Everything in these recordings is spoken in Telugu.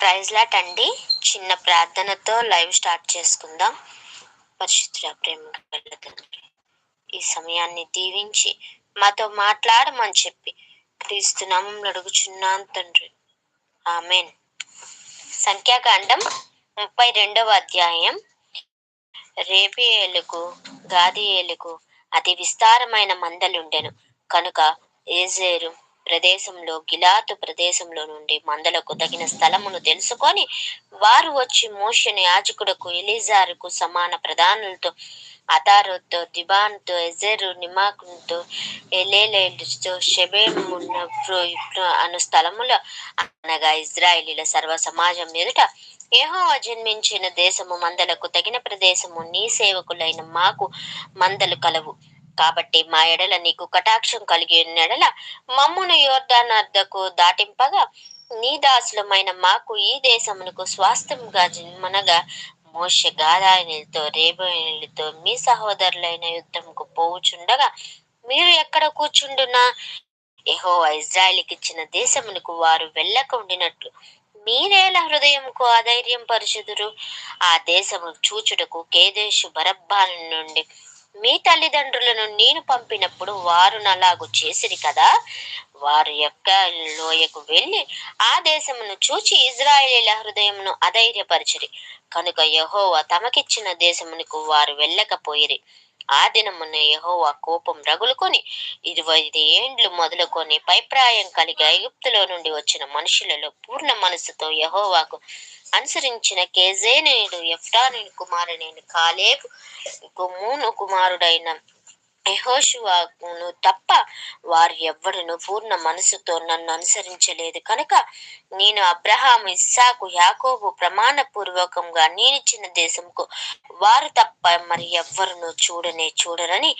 ప్రైజ్ లాట్ అండి. చిన్న ప్రార్థనతో లైవ్ స్టార్ట్ చేసుకుందాం. పరిశుద్ధ ప్రేమ ఈ సమయాన్ని దీవించి మాతో మాట్లాడమని చెప్పి క్రీస్తు అడుగుచున్నాను తండ్రి. ఆమెన్. సంఖ్యాకాండం ముప్పై రెండవ అధ్యాయం. రేపి ఏలుకు గాది ఏలుకు అతి విస్తారమైన మందలుండెను. కనుక ఏజేరు ప్రదేశంలో గిలాతు ప్రదేశంలో నుండి మందలకు తగిన స్థలమును తెలుసుకొని వారు వచ్చి మోషని యాజకుడకు ఎలిజారుకు సమాన ప్రధానులతో అతారుతో దిబాన్తో ఎజెరు నిమాకుతో ఎలేలేతో షెబేమున్న అను స్థలముల అనగా ఇజ్రాయిలీల సర్వ సమాజం ఎదుట ఏహో జన్మించిన దేశము మందలకు తగిన ప్రదేశము నీ సేవకులైన మాకు మందలు కలవు. కాబట్టి మా ఎడల నీకు కటాక్షం కలిగి ఉన్నెడల మమ్మును యోర్దాన్ దాటింపగా నీ దాసులమైన మాకు ఈ దేశమునకు స్వాస్థ్యంగా జన్మనగా మోష గాదాయనిలతో రేబోయిలతో మీ సహోదరులైన యుద్ధంకు పోవుచుండగా మీరు ఎక్కడ కూర్చుండునా? ఎహో ఇజ్రాయల్కి ఇచ్చిన దేశమునకు వారు వెళ్ళక ఉండినట్లు మీరేల హృదయంకు అధైర్యం పరుచుదురు? ఆ దేశము చూచుటకు కేదేశు బరబ్బాల నుండి మీ తల్లిదండ్రులను నేను పంపినప్పుడు వారు నలాగు చేసిరి కదా? వారి యొక్క లోయకు వెళ్ళి ఆ దేశమును చూచి ఇజ్రాయేలీల హృదయమును అధైర్యపరిచిరి. కనుక యహోవా తమకిచ్చిన దేశమునకు వారు వెళ్ళకపోయిరి. ఆ దినమున యహోవా కోపం రగులుకొని ఇరవై ఏండ్లు మొదలుకొని పైప్రాయం కలిగి ఐగుప్తులో నుండి వచ్చిన మనుషులలో పూర్ణ మనసుతో యహోవాకు అనుసరించిన కేజేనేయుడు ఎఫ్టాను కుమారుడైన కాలేబు మూను కుమారుడైన యహోషువాను తప్ప వారు ఎవ్వడును పూర్ణ మనసుతో నన్ను అనుసరించలేదు. కనుక నేను అబ్రహాం ఇస్సాకు యాకోబు ప్రమాణ పూర్వకంగా నేనిచ్చిన దేశంకు వారు తప్ప మరి ఎవ్వరును చూడనే చూడరని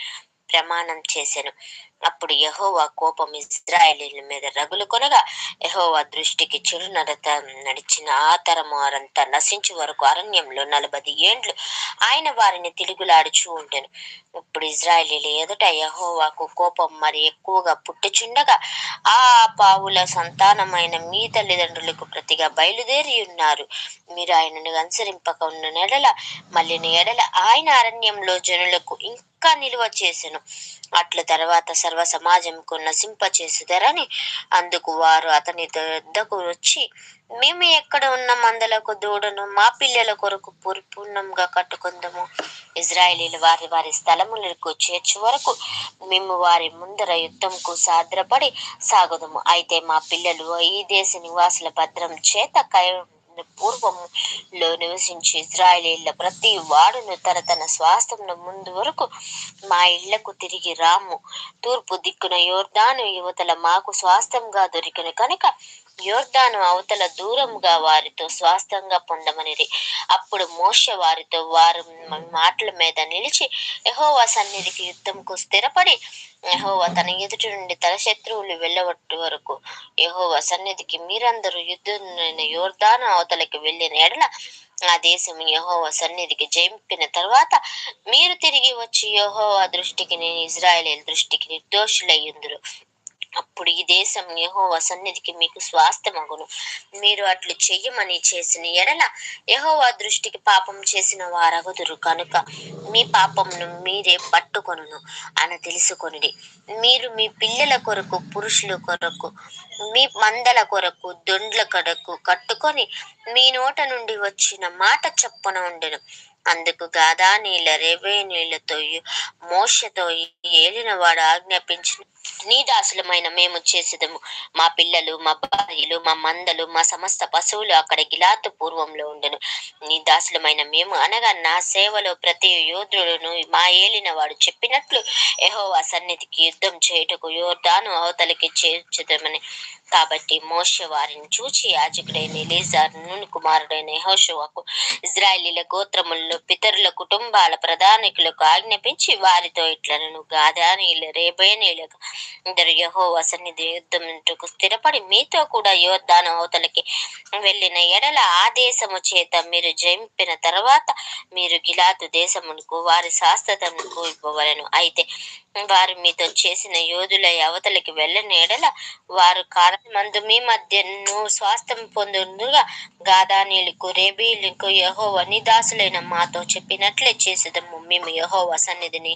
ప్రమాణం చేశాను. అప్పుడు యహోవా కోపం ఇజ్రాయేలీల మీద రగులు కొనగా యహోవా దృష్టికి చెడు నడత నడిచిన ఆ తరము వారంతా నశించు వరకు అరణ్యంలో నలభై ఏండ్లు ఆయన వారిని తిరుగులాడుచూ ఉండెను ఇప్పుడు ఇజ్రాయేలీల ఎదుట యహోవాకు కోపం మరి ఎక్కువగా పుట్టుచుండగా ఆ పావుల సంతానమైన మీ తల్లిదండ్రులకు ప్రతిగా బయలుదేరి ఉన్నారు. మీరు ఆయనను అనుసరింపక ఉన్న నెడల మళ్ళీ ఎడల ఆయన అరణ్యంలో జనులకు ఇంకా నిలువ చేసెను. అట్ల తర్వాత సర్వ సమాజంకు నశింప చేసుదరని అందుకు వారు అతని వద్దకు వచ్చి మేము ఎక్కడ ఉన్న? మందలకు దూడను మా పిల్లల కొరకు పూర్ణంగా కట్టుకుందాము. ఇజ్రాయేలీలు వారి వారి స్థలములకు చేర్చు వరకు మేము వారి ముందర యుద్ధంకు సాద్రపడి సాగుదము. అయితే మా పిల్లలు ఈ దేశ నివాసుల భద్రం చేత కై పూర్వములో నివసించి ఇజ్రాయేలీల ప్రతి వాడును తన తన స్వాస్థ్యంలో ముందు వరకు మా ఇళ్ళకు తిరిగి రాము. తూర్పు దిక్కున యోర్దాను యువతల మాకు స్వాస్థంగా దొరికిన కనుక యోర్దాను అవతల దూరంగా వారితో స్వాస్థంగా పొందమనిది అప్పుడు మోష వారితో వారు మాటల మీద నిలిచి యహోవా సన్నిధికి యుద్ధంకు స్థిరపడి యహోవా తన ఎదుటి నుండి తన శత్రువులు వెళ్ళగొట్టు వరకు యహోవా సన్నిధికి మీరందరూ యుద్ధమైన యోర్దాను అవతలకి వెళ్ళిన ఎడల ఆ దేశం యహోవా సన్నిధికి జయింపిన తర్వాత మీరు తిరిగి వచ్చి యహోవా దృష్టికి నేను ఇజ్రాయేల్ దృష్టికి నిర్దోషులయ్యుందురు అప్పుడు ఈ దేశం యహోవా సన్నిధికి మీకు స్వాస్థమగును మీరు అట్లు చెయ్యమని చేసిన ఎడల యహోవా దృష్టికి పాపం చేసిన వారగుదురు కనుక మీ పాపమును మీరే పట్టుకొనును అని తెలుసుకొనిడి. మీరు మీ పిల్లల కొరకు పురుషుల కొరకు మీ మందల కొరకు దొండ్ల కొరకు కట్టుకొని మీ నోట నుండి వచ్చిన మాట చప్పున ఉండెను. అందుకు గాదా నీళ్ళ రేవే నీళ్ళతో మోసతో ఏలిన వాడు ఆజ్ఞాపించిన. నీ దాసులమైన మేము చేసేదము. మా పిల్లలు మా భార్యలు మా మందలు మా సమస్త పశువులు అక్కడ గిలాతు పూర్వంలో ఉండను. నీ దాసులమైన మేము అనగా నా సేవలో ప్రతి యోధుడును మా ఏలిన వాడు చెప్పినట్లు ఎహోవా సన్నిధికి యుద్ధం చేయుటకు యోర్దాను అవతలికి చేర్చుదామని. కాబట్టి మోష వారిని చూచి యాజకుడైన ఎలీజార్ నూనె కుమారుడైన యహోషువాకు ఇజ్రాయేలీల గోత్రముల్లో పితరుల కుటుంబాల ప్రధానికులకు ఆజ్ఞాపించి వారితో ఇట్లను గాదానీల రేబేనీలకు ఇద్దరు యహోవా సన్నిధి యుద్ధముకు స్థిరపడి మీతో కూడా యోధాన అవతలకి వెళ్ళిన ఎడల ఆ దేశము చేత మీరు జయింపిన తర్వాత మీరు గిలాతు దేశమునకు వారి శాస్త్రమునకు ఇవ్వవలను అయితే వారు మీతో చేసిన యోధుల అవతలకి వెళ్ళని ఎడల వారు కారణమందు మీ మధ్యను స్వాస్థ్యం పొందుగా గాదానీలకు రేబీలకు యహోవ నిదాసులైన మాతో చెప్పినట్లే చేసేదము. మేము యహోవ సన్నిధిని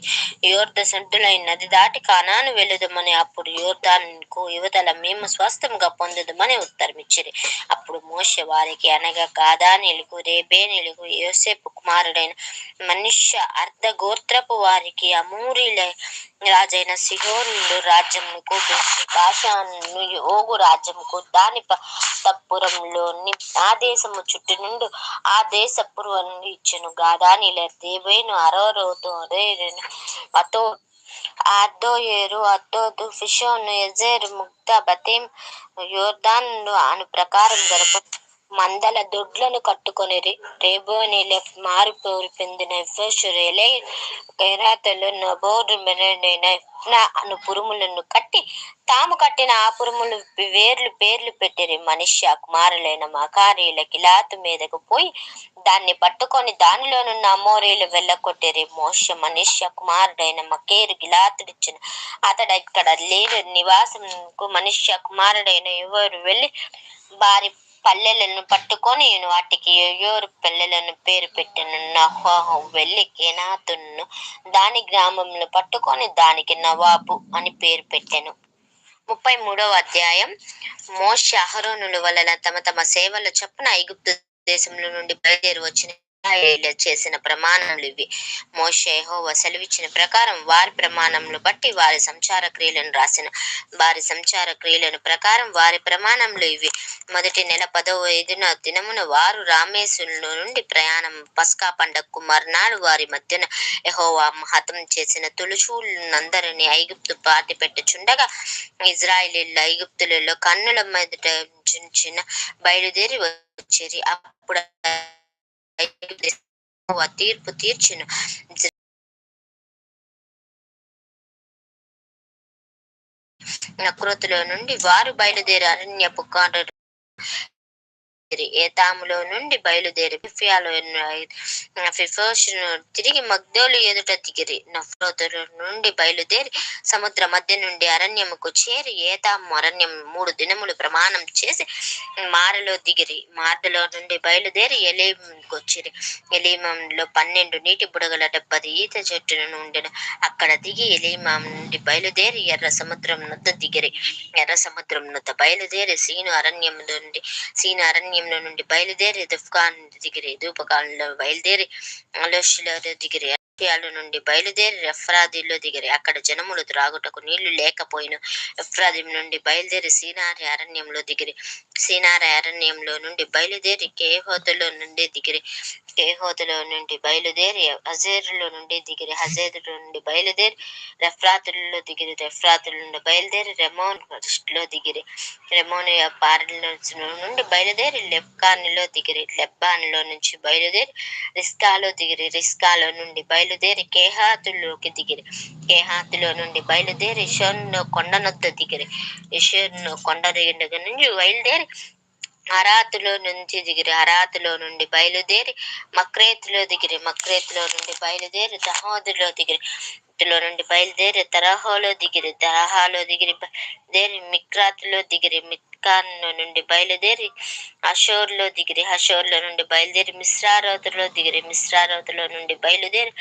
యోర్ధ సంటులైన నది దాటి కానాను వెళ్ళదమని అప్పుడు యోర్ధానుకు యువతల మేము స్వస్థంగా పొందుదమని ఉత్తరం ఇచ్చిరి అప్పుడు మోష వారికి అనగా గాదానీలకు రేబేనీలకు యోసేపు కుమారుడైన మనుష్య అర్ధ గోత్రపు వారికి అమూరిల రాజైన సిహోనుడు రాజ్యమునకు భాషను ఓగు రాజ్యముకు దాని తప్పురంలోని ఆ దేశము చుట్టూ నుండి ఆ దేశ పూర్వను ఇచ్చెను. గాదానిల దేవేను అరోరోతో అరేను అతో అద్దోయేరు అద్దోదు ఫిషోను ఎజేరు ముక్త బతేం యోర్దాన్ అను ప్రకారం జరుపు మందల దొడ్లను కట్టుకొనిరి రేబోని లెఫ్ట్ మారిపోరు పొందిన ఎఫ్రెషురేలే గైరాతలు నబోరు మెరడైన అను పురుములను కట్టి తాము కట్టిన ఆ పురుములు వేర్లు పేర్లు పెట్టిరి. మనిషి కుమారులైన మకారీల కిలాతు మీదకు పోయి దాన్ని పట్టుకొని దానిలోనున్న అమోరీలు వెళ్ళకొట్టిరి మోష మనిషి కుమారుడైన మకేరు గిలాతుడిచ్చిన అతడు ఇక్కడ లేని నివాసంకు మనిషి కుమారుడైన ఎవరు వెళ్ళి వారి పల్లెలను పట్టుకొని వాటికి యోరు పల్లెలను పేరు పెట్టిన. నహోహు వెళ్ళి కేనాతును దాని గ్రామంలో పట్టుకొని దానికి నవాబు అని పేరు పెట్టెను. ముప్పై మూడవ అధ్యాయం. మోష అహరోనుల వలన తమ తమ సేవల చొప్పున ఐగుప్తు దేశంలో నుండి బయలుదేరి వచ్చిన చేసిన ప్రమాణములు ఇవి. మోషే సెలవిచ్చిన ప్రకారం వారి ప్రమాణములు బట్టి వారి సంచార క్రియలను రాసిన. వారి సంచార క్రియలను ప్రకారం వారి ప్రమాణములు ఇవి. మొదటి నెల పదవ ఐదున దినమున వారు రామేశ్వరుల నుండి ప్రయాణం పస్కా పండగకు మర్నాడు వారి మధ్యన ఎహోవా హతం చేసిన తులుచూలందరినీ ఐగుప్తు పాతి పెట్టుచుండగా ఇజ్రాయేలీలు ఐగుప్తులలో కన్నుల మీద బయలుదేరి వచ్చేరి. అప్పుడు తీర్పు తీర్చును నక్రోతులో నుండి వారు బయలుదేరి అరణ్యపు కాండ ఏతాములో నుండి బయలుదేరి ఫిఫియాలో ఫిఫోషును తిరిగి మగ్దోలు ఎదుట దిగిరి నఫ్రోతుల నుండి బయలుదేరి సముద్ర మధ్య నుండి అరణ్యముకు చేరి ఏతాము అరణ్యం మూడు దినములు ప్రమాణం చేసి మారలో దిగిరి. మార్దలో నుండి బయలుదేరి ఎలీంకు వచ్చిరి. ఎలీమంలో పన్నెండు నీటి బుడగల డెబ్బది ఈత చెట్టును ఉండెను అక్కడ దిగి ఎలీమాం నుండి బయలుదేరి ఎర్ర సముద్రం నొద్ద దిగిరి. ఎర్ర సముద్రం నొద్ద బయలుదేరి సీను అరణ్యం నుండి సీను అరణ్యంలో నుండి బయలుదేరి దుఫ్కాన్ దిగిరి ధూపకాలంలో బయలుదేరి అలోషులో దిగిరి అఫియాలు నుండి బయలుదేరి ఎఫ్రాదిలో దిగిరి. అక్కడ జనములు త్రాగుటకు నీళ్ళు లేకపోయిన ఎఫ్రాదిం నుండి బయలుదేరి సీనారి అరణ్యంలో దిగిరి. సీనారి అరణ్యంలో నుండి బయలుదేరి కేహోతులో నుండి దిగిరి. కేహోతులో నుండి బయలుదేరి హజేరులో నుండి దిగిరి. హజేరులో నుండి బయలుదేరి రెఫ్రాతుల్లో దిగిరి. రెఫ్రాతుల నుండి బయలుదేరి రెమోన్లో దిగిరి. రెమోన్ పారల నుండి బయలుదేరి లెబ్కాన్లో దిగిరి. లెబ్బాన్లో నుంచి బయలుదేరి రిస్కాలో దిగిరి. రిస్కాలో నుండి బయలుదేరి కేహాతులోకి దిగిరి. కేహాతులో నుండి బయలుదేరి షోన్ను కొండనొద్ద దిగిరి. ఇషోన్ను కొండ దగ్గర నుంచి బయలుదేరి అరాతులో నుంచి దిగిరి. అరాతులో నుండి బయలుదేరి మక్రేతులో దిగిరి. మక్రేతులో నుండి బయలుదేరి దహోదులో దిగిరి. లో నుండి బయలుదేరి తరహాలో దిగిరి. తరహాలో దిగిరి. బయలుదేరి మిక్రాతులో దిగిరి. మిత్కాన్ నుండి బయలుదేరి అషోర్లో దిగిరి. హషోర్లో నుండి బయలుదేరి మిశ్రారోతులో దిగిరి. మిశ్రారోతులో నుండి బయలుదేరి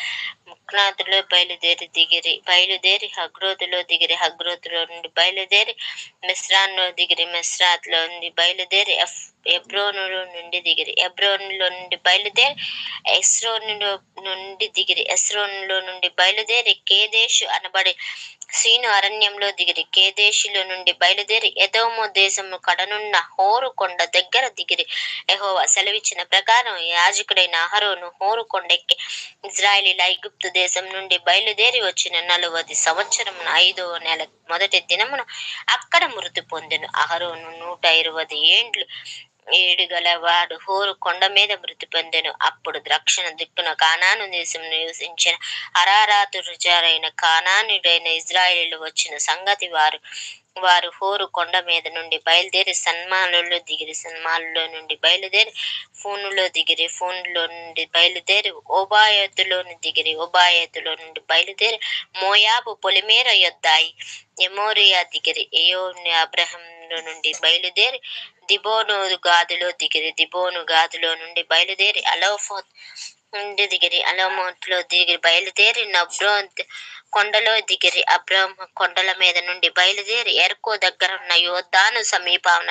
ముక్నాథులో బయలుదేరి దిగిరి. బయలుదేరి హగ్రోతులో దిగిరి. హగ్రోతులో నుండి బయలుదేరి మిశ్రాన్లో దిగిరి. మిశ్రాత్లో నుండి బయలుదేరి ఎఫ్ ఎబ్రోనులో నుండి దిగిరి. ఎబ్రోన్లో నుండి బయలుదేరి ఎస్రోనులో నుండి దిగిరి. ఎస్రోన్లో నుండి బయలుదేరి కేదేశు అనబడి సీను అరణ్యంలో దిగిరి. కేదేశిలో నుండి బయలుదేరి ఎదోమో దేశము కడనున్న హోరు కొండ దగ్గర దిగిరి. ఎహోవా సెలవిచ్చిన ప్రకారం యాజకుడైన అహరోను హోరు కొండెక్కి ఇజ్రాయేలీల ఐగుప్తు దేశం నుండి బయలుదేరి వచ్చిన నలువది సంవత్సరం ఐదో నెల మొదటి దినమున అక్కడ మృతి పొందెను. అహరోను నూట ఇరవై ఏండ్లు ఏడు గలవాడు హోరు కొండ మీద మృతి పొందెను. అప్పుడు ద్రక్షణ దిక్కున కానాను దేశం నివసించిన అరారాతు రుజారైన కానానుడైన ఇజ్రాయిలు వచ్చిన సంగతి వారు. వారు హోరు కొండ మీద నుండి బయలుదేరి సన్మాలలో దిగిరి. సన్మాలలో నుండి బయలుదేరి ఫోనులో దిగిరి. ఫోన్లో నుండి బయలుదేరి ఓబాయతులోని దిగిరి. ఓబాయతులో నుండి బయలుదేరి మోయాబు పొలిమేర యొద్దాయి. ఎమోరియా దిగిరి. ఏయోని అబ్రహంలో నుండి బయలుదేరి దిబోను గాదులో దిగిరి. దిబోను గాదులో నుండి బయలుదేరి అలోఫోత్ నుండి దిగిరి. అలోమోట్లో దిగిరి. బయలుదేరి నబ్రో కొండలో దిగిరి. అబ్రహం కొండల మీద నుండి బయలుదేరి ఎర్కో దగ్గర ఉన్న యోద్ధాను సమీపాన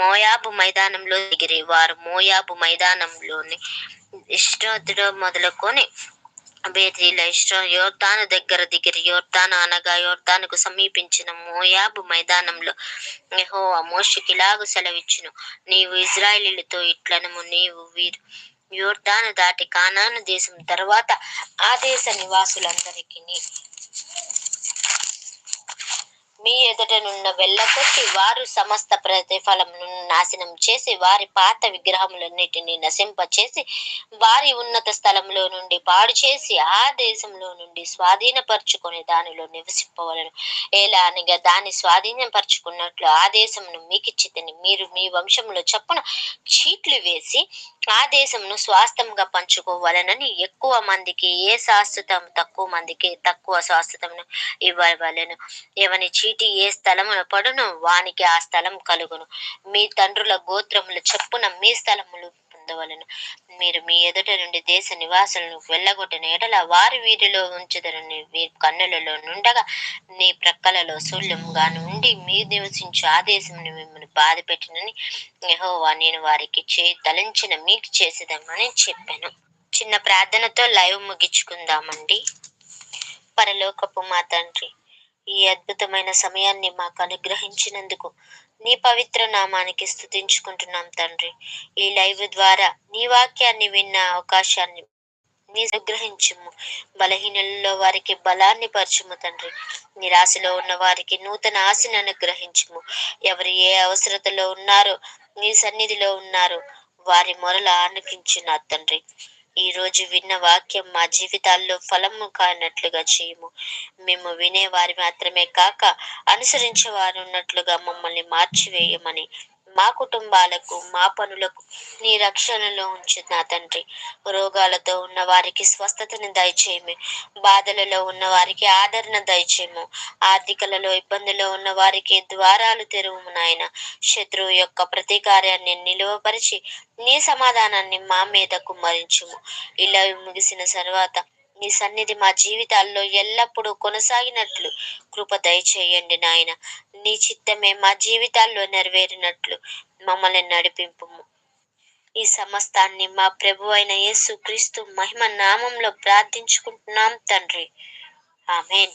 మోయాబు మైదానంలో దిగిరి. వారు మోయాబు మైదానంలోని ఇష్టోతుడు మొదలుకొని బేతీల ఇష్టం యోర్తాను దగ్గర దిగిరి యోర్తాను అనగా యోర్తానుకు సమీపించిన మోయాబు మైదానంలో యెహోవా మోషకిలాగు సెలవిచ్చును. నీవు ఇజ్రాయిలీలతో ఇట్లనము నీవు వీరు యోర్దాను దాటి కానాను దేశం తర్వాత ఆ దేశ నివాసులందరికీ మీ ఎదుటనున్న వెళ్ళకొట్టి వారు సమస్త ప్రతిఫలమును నాశనం చేసి వారి పాత విగ్రహములన్నిటినీ నశింపచేసి వారి ఉన్నత స్థలంలో నుండి పాడు చేసి ఆ దేశంలో నుండి స్వాధీనపరుచుకొని దానిలో నివసింపవలను. ఎలా అనగా దాన్ని స్వాధీనపరుచుకున్నట్లు ఆ దేశమును మీకిచ్చితని. మీరు మీ వంశంలో చప్పున చీట్లు వేసి ఆ దేశంను స్వాస్థంగా పంచుకోవాలనని ఎక్కువ మందికి ఏ శాశ్వతం తక్కువ మందికి తక్కువ శాశ్వతమును ఇవ్వవలెను. ఎవని చీటి ఏ స్థలమున పడును వానికి ఆ స్థలం కలుగును. మీ తండ్రుల గోత్రముల చెప్పున మీ స్థలములు పొందవలను. మీరు మీ ఎదుట నుండి దేశ నివాసులను వెళ్ళగొట్టిన ఎడల వారి వీరిలో ఉంచుదరని వీరి కన్నులలో నుండగా నీ ప్రక్కలలో శూల్యంగా నుండి మీ నివసించు ఆ దేశమును మిమ్మల్ని బాధ పెట్టినని యహోవా నేను వారికి చే తలంచిన మీకు చేసేదామని చెప్పాను. చిన్న ప్రార్థనతో లైవ్ ముగించుకుందామండి. పరలోకపు మా తండ్రి ఈ అద్భుతమైన సమయాన్ని మాకు అనుగ్రహించినందుకు నీ పవిత్ర నామానికి స్థుతించుకుంటున్నాం తండ్రి. ఈ లైవ్ ద్వారా నీ వాక్యాన్ని విన్న అవకాశాన్ని నీ అనుగ్రహించుము. బలహీనలలో వారికి బలాన్ని పరచుము తండ్రి. నిరాశలో ఉన్న వారికి నూతన ఆశను అనుగ్రహించుము. ఎవరు ఏ అవసరతలో ఉన్నారో నీ సన్నిధిలో ఉన్నారో వారి మొరల ఆనకించు తండ్రి. ఈ రోజు విన్న వాక్యం మా జీవితాల్లో ఫలము కానట్లుగా చేయము. మేము వినే వారి మాత్రమే కాక అనుసరించే వారు ఉన్నట్లుగా మమ్మల్ని మార్చివేయమని మా కుటుంబాలకు మా పనులకు నీ రక్షణలో ఉంచు నా తండ్రి. రోగాలతో ఉన్న వారికి స్వస్థతను దయచేయము. బాధలలో ఉన్న వారికి ఆదరణ దయచేయము. ఆర్థికలలో ఇబ్బందులో ఉన్న వారికి ద్వారాలు తెరువు నాయన. శత్రువు యొక్క ప్రతీకార్యాన్ని నిలువపరిచి నీ సమాధానాన్ని మా మీద కుమ్మరించుము. ఇలా ముగిసిన తర్వాత నీ సన్నిధి మా జీవితాల్లో ఎల్లప్పుడూ కొనసాగినట్లు. కృప దయచేయండి నాయన. నీ చిత్తమే మా జీవితాల్లో నెరవేరినట్లు. మమ్మల్ని నడిపింపుము. ఈ సమస్తాన్ని మా ప్రభు అయిన యేసు క్రీస్తు మహిమ నామంలో ప్రార్థించుకుంటున్నాం తండ్రి. ఆమెన్.